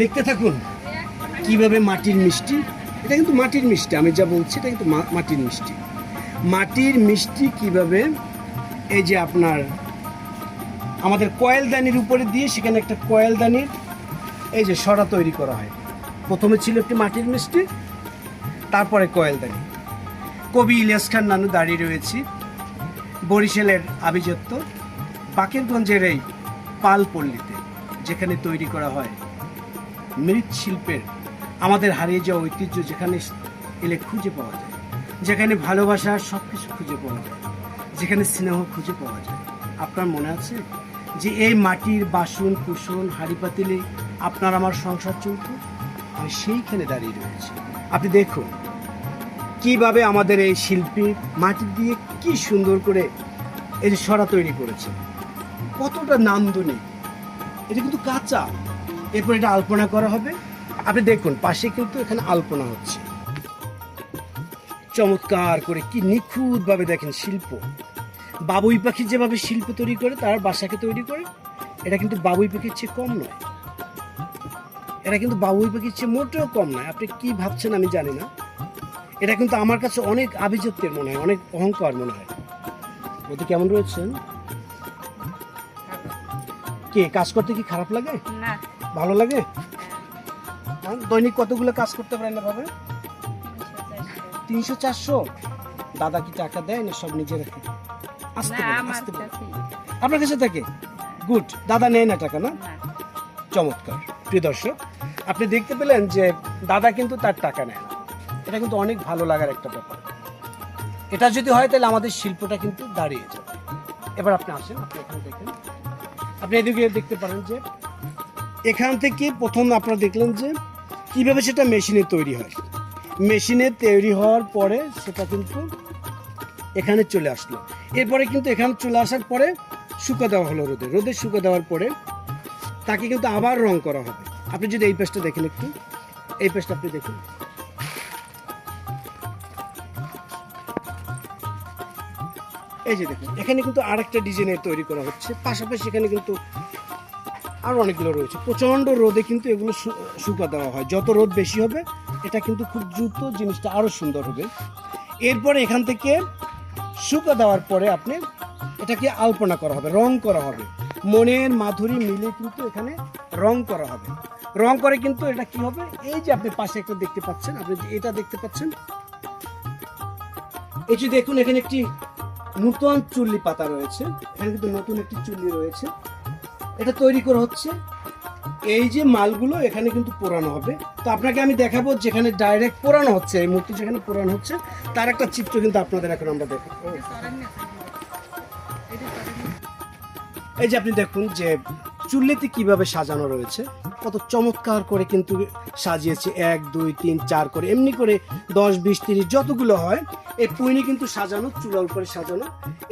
দেখতে থাকুন কীভাবে মাটির মিষ্টি। এটা কিন্তু মাটির মিষ্টি, আমি যা বলছি এটা কিন্তু মাটির মিষ্টি। মাটির মিষ্টি কীভাবে, এই যে আপনার আমাদের কয়েলদানির উপরে দিয়ে সেখানে একটা কয়েলদানির এই যে সরা তৈরি করা হয়। প্রথমে ছিল একটি মাটির মিষ্টি, তারপরে কয়েলদানি কবি ইলিয়াস খান নানু দাঁড়িয়ে রয়েছি, বরিশালের আভিজাত্য, বাকেরগঞ্জের এই পালপল্লীতে যেখানে তৈরি করা হয় মৃৎশিল্পের আমাদের হারিয়ে যাওয়া ঐতিহ্য যেখানে এলে খুঁজে পাওয়া যায়, যেখানে ভালোবাসা সব কিছু খুঁজে পাওয়া যায়, যেখানে স্নেহ খুঁজে পাওয়া যায়। আপনার মনে আছে যে এই মাটির বাসন, কুসন হাড়ি পাতিলে আপনার আমার সংসার চলত? আমি সেইখানে দাঁড়িয়ে রয়েছি। আপনি দেখুন কীভাবে আমাদের এই শিল্পী মাটি দিয়ে কি সুন্দর করে এই সরা তৈরি করেছে। কতটা নান্দনিক। এটা কিন্তু কাঁচা। এরপর এটা আলপনা করা হবে। আপনি দেখুন পাশে কিন্তু এখানে আলপনা হচ্ছে। চমৎকার করে কি নিখুঁত ভাবে দেখেন শিল্প। বাবুই পাখি যেভাবে শিল্প তৈরি করে তার বাসাকে তৈরি করে এটা কিন্তু বাবুই পাখির চেয়ে কম নয়। এটা কিন্তু বাবুই পাখির চেয়ে মোটেও কম নয়। আপনি কি ভাবছেন আমি জানি না। এটা কিন্তু আমার কাছে অনেক আভিজাত্যের মনে হয় অনেক অহংকার মনে হয়। বলতে কেমন রয়েছেন? কে কাজ করতে কি খারাপ লাগে? না। ভালো লাগে? দৈনিক কতগুলো কাজ করতে পারেন না ভাবে তিনশো চারশো? দাদা কি টাকা দেয় না সব নিজের আসতে আসতে আপনার কাছে থাকে? গুড দাদা নেয় না টাকা না? না। চমৎকার। প্রিয় দর্শক আপনি দেখতে পেলেন যে দাদা কিন্তু তার টাকা নেয় না। এটা কিন্তু অনেক ভালো লাগার একটা ব্যাপার। এটা যদি হয় তাহলে আমাদের শিল্পটা কিন্তু দাঁড়িয়ে যাবে। এবার আপনি আসেন আপনি এখানে দেখেন। আপনি এদিকে দেখতে পারেন যে এখান থেকে প্রথম আপনারা দেখলেন যে কীভাবে সেটা মেশিনে তৈরি হয়। মেশিনে তৈরি হওয়ার পরে সেটা কিন্তু এখানে চলে আসলো। এরপরে কিন্তু এখানে চলে আসার পরে শুকা দেওয়া হলো রোদে। রোদে শুকা দেওয়ার পরে তাকে কিন্তু আবার রং করা হবে। আপনি যদি এই পেজটা দেখেন একটু। এই পেজটা আপনি দেখুন। এই যে দেখুন, এখানে কিন্তু আরেকটা ডিজাইনের তৈরি করা হচ্ছে। পাশাপাশি এখানে কিন্তু আরও অনেকগুলো রয়েছে। প্রচণ্ড রোদে কিন্তু এগুলো শুকা দেওয়া হয়। যত রোদ বেশি হবে, এটা কিন্তু খুব দ্রুত জিনিসটা আরও সুন্দর হবে। এরপরে এখান থেকে শুকা দেওয়ার পরে আপনি এটাকে আলপনা করা হবে, রং করা হবে। মনের মাধুরী মিলে কিন্তু এখানে রং করা হবে। রং করে কিন্তু এটা কি হবে? এই যে আপনি পাশে একটা দেখতে পাচ্ছেন, আপনি এটা দেখতে পাচ্ছেন। এই যে দেখুন, এখানে একটি নূতন চুল্লি পাতা রয়েছে। এখানে কিন্তু নতুন একটি চুল্লি রয়েছে। এটা তৈরি করা হচ্ছে। এই যে মালগুলো এখানে কিন্তু পোড়ানো হবে। তো আপনাকে আমি দেখাবো যেখানে ডাইরেক্ট পোড়ানো হচ্ছে, এই মূর্তি যেখানে পোড়ানো হচ্ছে, তার একটা চিত্র কিন্তু আপনাদের এখন আমরা দেখাবো। এই যে আপনি দেখুন যে চুল্লিতে কীভাবে সাজানো রয়েছে? কত চমৎকার করে কিন্তু সাজিয়েছে। এক, দুই, তিন, চার করে, এমনি করে দশ, বিশ, তিরিশ, যতগুলো হয়, এই পুইনি কিন্তু সাজানো চুলার উপরে সাজানো।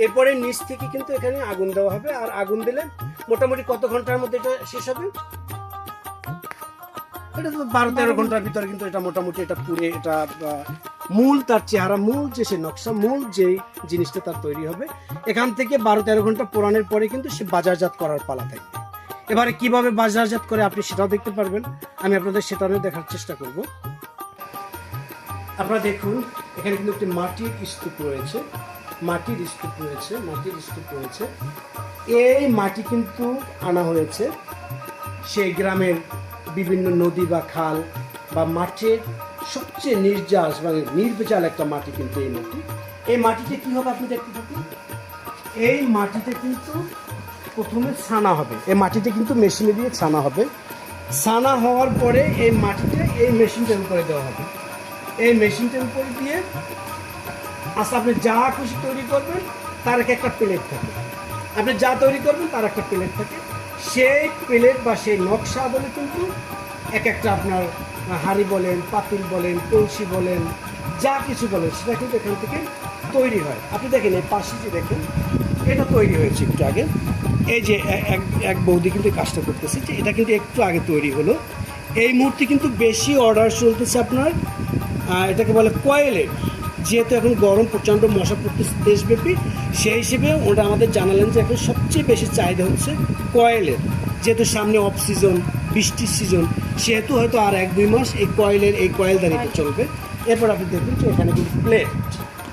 এরপরে নিচ থেকে কিন্তু এখানে আগুন দেওয়া হবে, আর আগুন দিলে মোটামুটি কত ঘণ্টার মধ্যে এটা শেষ হবে? এটা তো বারো, তেরো ঘণ্টার ভিতরে কিন্তু এটা মোটামুটি এটা পুড়ে, এটা মূল তার চেহারা, মূল যে সে নকশা, মূল যে জিনিসটা তার তৈরি হবে। এখান থেকে বারো, তেরো ঘণ্টা পোড়ানোর পরে কিন্তু সে বাজারজাত করার পালা থাকবে এবারে কীভাবে বাজারজাত করে আপনি সেটাও দেখতে পারবেন। আমি আপনাদের সেটাও দেখার চেষ্টা করব। আপনারা দেখুন, এখানে কিন্তু একটি মাটির স্তূপ রয়েছে। মাটির স্তূপ রয়েছে, মাটির স্তূপ রয়েছে। এই মাটি কিন্তু আনা হয়েছে সেই গ্রামের বিভিন্ন নদী বা খাল বা মাঠের সবচেয়ে নির্যাস মানে নির্বিচাল একটা মাটি কিন্তু এই মাটি। এই মাটিতে কি হবে আপনি দেখতে থাকুন? এই মাটিতে কিন্তু প্রথমে ছানা হবে। এই মাটিতে কিন্তু মেশিনে দিয়ে ছানা হবে। ছানা হওয়ার পরে এই মাটিতে এই মেশিনটার উপরে দেওয়া হবে। এই মেশিনটার উপরে দিয়ে আচ্ছা আপনি যা খুশি তৈরি করবেন, তার এক একটা প্লেট থাকে। আপনি যা তৈরি করবেন, তার একটা প্লেট থাকে। সেই প্লেট বা সেই নকশা বলে কিন্তু এক একটা আপনার হাঁড়ি বলেন, পাতিল বলেন, কলসি বলেন, যা কিছু বলেন, সেটা কিন্তু এখান থেকে তৈরি হয়। আপনি দেখেন, এই পাশে যে দেখেন, এটা তৈরি হয়েছে একটু আগে। এই যে এক এক বৌদি কিন্তু কাজটা করতেছে যে এটা কিন্তু একটু আগে তৈরি হলো। এই মুহূর্তে কিন্তু বেশি অর্ডার চলতেছে আপনার এটাকে বলে কয়েলের যেহেতু এখন গরম, প্রচণ্ড মশা পড়তেছে দেশব্যাপী, সেই হিসেবে ওটা আমাদের জানালেন যে এখন সবচেয়ে বেশি চাহিদা হচ্ছে কয়েলের যেহেতু সামনে অফ সিজন বৃষ্টির সিজন সেহেতু হয়তো আর এক, দুই মাস এই কয়েলের এই কয়েল দাঁড়িয়ে চলবে। এরপর আপনি দেখবেন যে এখানে কিন্তু প্লেট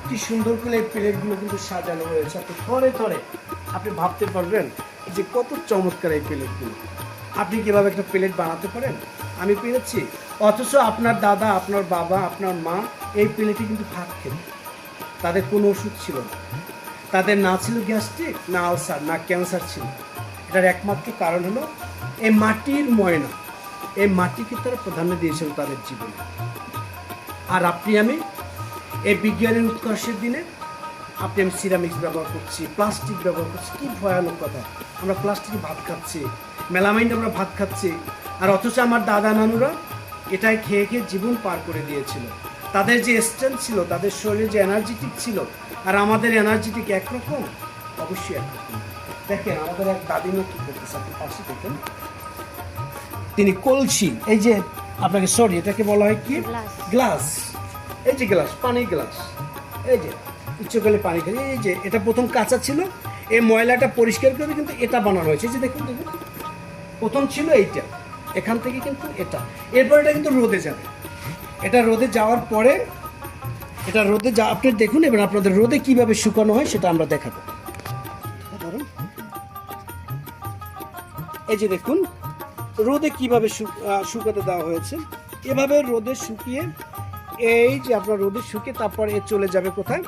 কি সুন্দর করে এই প্লেটগুলো কিন্তু সাজানো হয়েছে আপনি থরে থরে আপনি ভাবতে পারবেন যে কত চমৎকার এই প্লেটগুলো। আপনি কীভাবে একটা প্লেট বানাতে পারেন? আমি পেরেছি। অথচ আপনার দাদা, আপনার বাবা, আপনার মা এই প্লেটে কিন্তু ভাত খেত। তাদের কোনো ওষুধ ছিল না। তাদের না ছিল গ্যাস্ট্রিক, না আলসার, না ক্যান্সার ছিল। এটার একমাত্র কারণ হলো এই মাটির ময়না। এই মাটিকে তারা প্রাধান্য দিয়েছিল তাদের জীবনে। আর আপনি আমি এই বিজ্ঞানের উৎকর্ষের দিনে আপনি আমি সিরামিক্স ব্যবহার করছি প্লাস্টিক ব্যবহার করছি কি ভয়ানক কথা। আমরা প্লাস্টিকে ভাত খাচ্ছি মেলামাইন্ড আমরা ভাত খাচ্ছি আর অথচ আমার দাদা নানুরা এটাই খেয়ে খেয়ে জীবন পার করে দিয়েছিল। তাদের যে স্ট্রেংথ ছিল তাদের শরীরে যে এনার্জেটিক ছিল আর আমাদের এনার্জেটিক একরকম অবশ্যই একরকম। দেখেন আমাদের এক দাদিমা কী করতেছে আপনি পাশে দেখেন। তিনি কলসি এই যে আপনাকে সরি এটাকে বলা হয় কি? গ্লাস। গ্লাস। এই যে গ্লাস পানির গ্লাস। এই যে উচ্চকালে পানি খাই এই যে এটা প্রথম কাঁচা ছিল, এই ময়লাটা পরিষ্কার করে কিন্তু এটা বানানো হয়েছে। যে দেখুন দেখুন, প্রথম ছিল এইটা, এখান থেকে কিন্তু এটা। এরপর এটা কিন্তু রোদে যাবে। এটা রোদে যাওয়ার পরে, এটা রোদে যা, আপনি দেখুন এবার আপনাদের রোদে কীভাবে শুকানো হয় সেটা আমরা দেখাবো। এই যে দেখুন, রোদে কীভাবে শুকাতে দেওয়া হয়েছে, এভাবে রোদে শুকিয়ে, এই যে আপনার রোদে শুকিয়ে তারপর এ চলে যাবে কোথায়?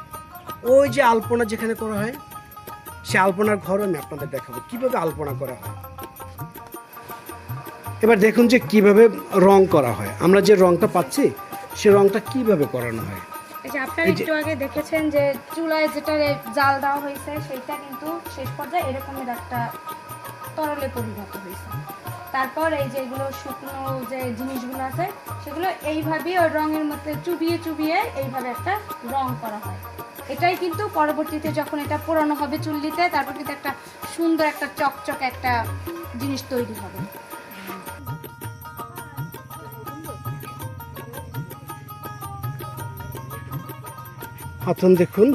ওই যে আলপনা যেখানে করা হয় সে আলপনার ঘর আমি আপনাদের দেখাবো। কীভাবে আলপনা করা হয়? এবার দেখুন যে কীভাবে রং করা হয়। আমরা যে রংটা পাচ্ছি সে রংটা কীভাবে করানো হয়? যে আপনারা একটু আগে দেখেছেন যে চুলায় যেটা জাল দেওয়া হয়েছে সেটা কিন্তু শেষ পর্যায়ে এরকমের একটা তরলে পরিণত হয়েছে। তারপর এই যে এগুলো শুকনো যে জিনিসগুলো আছে সেগুলো এইভাবেই ওই রঙের মধ্যে চুবিয়ে চুবিয়ে এইভাবে একটা রং করা হয়। এটাই কিন্তু পরবর্তীতে যখন এটা পোড়ানো হবে চুল্লিতে, তারপর কিন্তু একটা সুন্দর একটা চকচক একটা জিনিস তৈরি হবে। হাতুন দেখুন।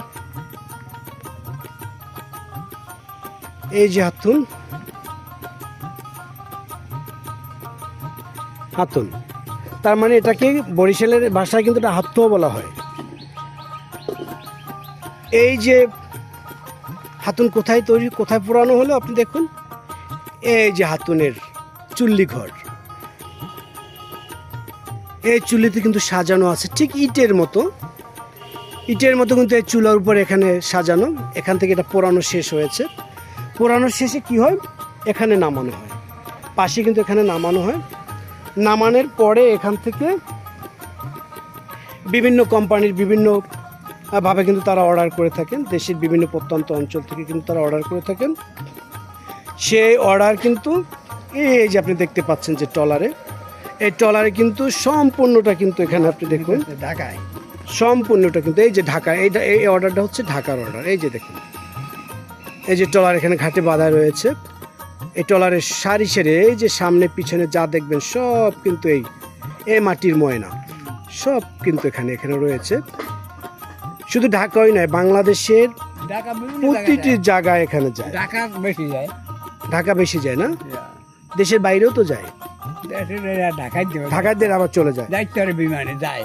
এই যে হাতুন। হাতুন। তার মানে এটাকে বরিশালের ভাষায় কিন্তু এটা হাতুও বলা হয়। এই যে হাতুন কোথায় তৈরি, কোথায় পুরানো হলো আপনি দেখুন। এই যে হাতুনের চুল্লি ঘর। এই চুল্লিতে কিন্তু সাজানো আছে, ঠিক ইটের মতো। ইটের মতো কিন্তু এই চুলার উপর এখানে সাজানো। এখান থেকে এটা পোড়ানো শেষ হয়েছে। পোড়ানোর শেষে কি হয়? এখানে নামানো হয়। পাশে কিন্তু এখানে নামানো হয়। নামানোর পরে এখান থেকে বিভিন্ন কোম্পানির বিভিন্ন ভাবে কিন্তু তারা অর্ডার করে থাকেন। দেশের বিভিন্ন প্রত্যন্ত অঞ্চল থেকে কিন্তু তারা অর্ডার করে থাকেন। সেই অর্ডার কিন্তু এই যে আপনি দেখতে পাচ্ছেন যে ট্রলারে এই ট্রলারে কিন্তু সম্পূর্ণটা কিন্তু এখানে আপনি দেখুন। ঢাকায়। সম্পূর্ণটা কিন্তু এই যে ঢাকা এইটা এই অর্ডারটা হচ্ছে ঢাকার অর্ডার এই যে দেখুন। এই যে ট্রলার এখানে ঘাটে বাঁধা রয়েছে। এই ট্রলারের সারি সেরে এই যে সামনে পিছনে যা দেখবেন সব কিন্তু এই এ মাটির ময়না। সব কিন্তু এখানে এখানে রয়েছে। শুধু ঢাকাই নয় বাংলাদেশের প্রতিটি জায়গায় এখানে যায়। ঢাকা বেশি যায়। ঢাকা বেশি যায় না? দেশের বাইরেও তো যায়। ঢাকায় আবার চলে যায়। বিমানে যায়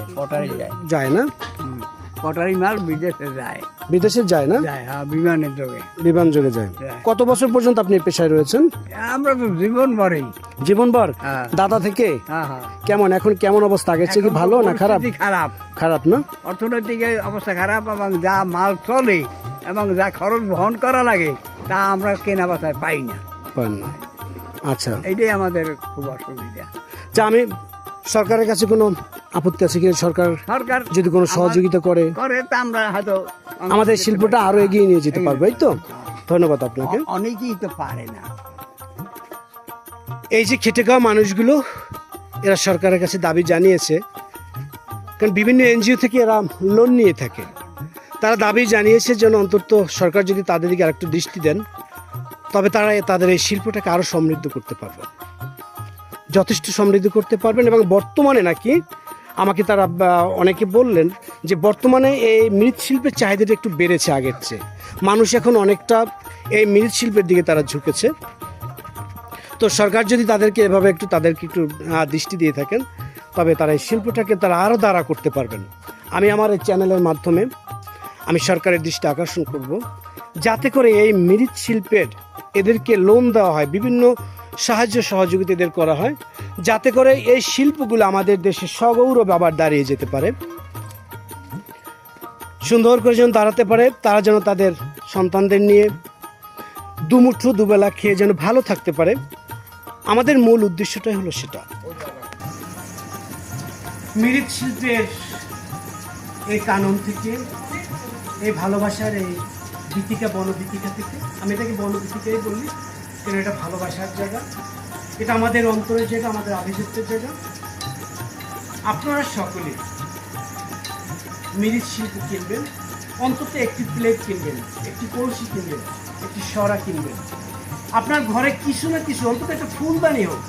যায়। যায় না? কটারি পটারি মাল বিদেশে যায়। বিদেশে যায় না? যায় হ্যাঁ বিমানের যোগে। বিমান যোগে যায়। কত বছর পর্যন্ত আপনি পেশায় রয়েছেন? আমরা তো জীবন ভরেই জীবনভর? হ্যাঁ। দাদা থেকে? হ্যাঁ হ্যাঁ। কেমন এখন কেমন অবস্থা? আগের চেয়ে কি ভালো না খারাপ? খারাপ। খারাপ না? অর্থনৈতিক অবস্থা খারাপ এবং যা মাল চলে এবং যা খরচ বহন করা লাগে তা আমরা কেনা বাসায় পাই না। পান না। আচ্ছা। এটাই আমাদের খুব অসুবিধা। যা আমি সরকারের কাছে কোনো আপত্তি আছে কি সরকার সরকার যদি কোনো সহযোগিতা করে করে তা আমরা হয়তো আমাদের শিল্পটা আরও এগিয়ে নিয়ে যেতে পারবে এই তো? ধন্যবাদ আপনাকে। অনেকেই তো পারে না। এই যে খেটে খাওয়া মানুষগুলো এরা সরকারের কাছে দাবি জানিয়েছে। কারণ বিভিন্ন এনজিও থেকে এরা লোন নিয়ে থাকে। তারা দাবি জানিয়েছে যেন অন্তত সরকার যদি তাদের দিকে আরেকটু দৃষ্টি দেন তবে তারা তাদের এই শিল্পটাকে আরও সমৃদ্ধ করতে পারবে। যথেষ্ট সমৃদ্ধি করতে পারবেন এবং বর্তমানে নাকি আমাকে তারা অনেকে বললেন যে বর্তমানে এই মৃৎশিল্পের চাহিদাটা একটু বেড়েছে আগের চেয়ে। মানুষ এখন অনেকটা এই মৃৎশিল্পের দিকে তারা ঝুঁকেছে। তো সরকার যদি তাদেরকে এভাবে একটু, তাদেরকে একটু দৃষ্টি দিয়ে থাকেন, তবে তারা এই শিল্পটাকে তারা আরও দাঁড়া করতে পারবেন। আমি আমার এই চ্যানেলের মাধ্যমে আমি সরকারের দৃষ্টি আকর্ষণ করব। যাতে করে এই মৃৎশিল্পের এদেরকে লোন দেওয়া হয়। বিভিন্ন সাহায্য সহযোগিতাদের করা হয়, যাতে করে এই শিল্পগুলো আমাদের দেশে সগৌরব আবার দাঁড়িয়ে যেতে পারে। সুন্দর করে যেন দাঁড়াতে পারে, তারা যেন তাদের সন্তানদের নিয়ে দুমুঠো দুবেলা খেয়ে যেন ভালো থাকতে পারে। আমাদের মূল উদ্দেশ্যটাই হলো সেটা। মৃৎ শিল্পের এই কানন থেকে, এই ভালোবাসার এই গীতিকা বনগীতিকা থেকে, আমি এটাকে বনগীতিকাই বলি। কেন এটা ভালোবাসার জায়গা। এটা আমাদের অন্তরের জায়গা, আমাদের আভিজাত্যের জায়গা। আপনারা সকলে মৃৎ শিল্প কিনবেন, অন্তত একটি প্লেট কিনবেন, একটি কলসি কিনবেন, একটি সরা কিনবেন। আপনার ঘরে কিছু না কিছু, অন্তত একটা ফুলদানি হোক,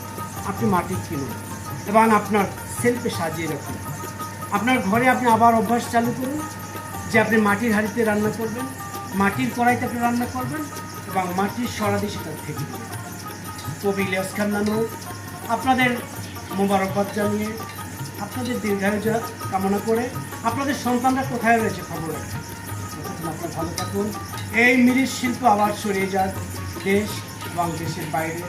আপনি মাটির কিনুন এবং আপনার সেলফে সাজিয়ে রাখুন। আপনার ঘরে আপনি আবার অভ্যাস চালু করুন যে আপনি মাটির হাঁড়িতে রান্না করবেন, মাটির কড়াইতে আপনি রান্না করবেন এবং মাটির সরা দিয়ে সেটা থেকে কবি ইলিয়াস খান নানু আপনাদের মোবারকবাদ জানিয়ে আপনাদের দীর্ঘায়ু কামনা করে আপনাদের সন্তানরা কোথায় রয়েছে খবর আপনারা ভালো থাকুন। এই মৃৎ শিল্প আবার ছড়িয়ে যাক। দেশ এবং দেশের বাইরে।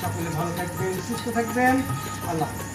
সকলে ভালো থাকবেন, সুস্থ থাকবেন। আল্লাহ।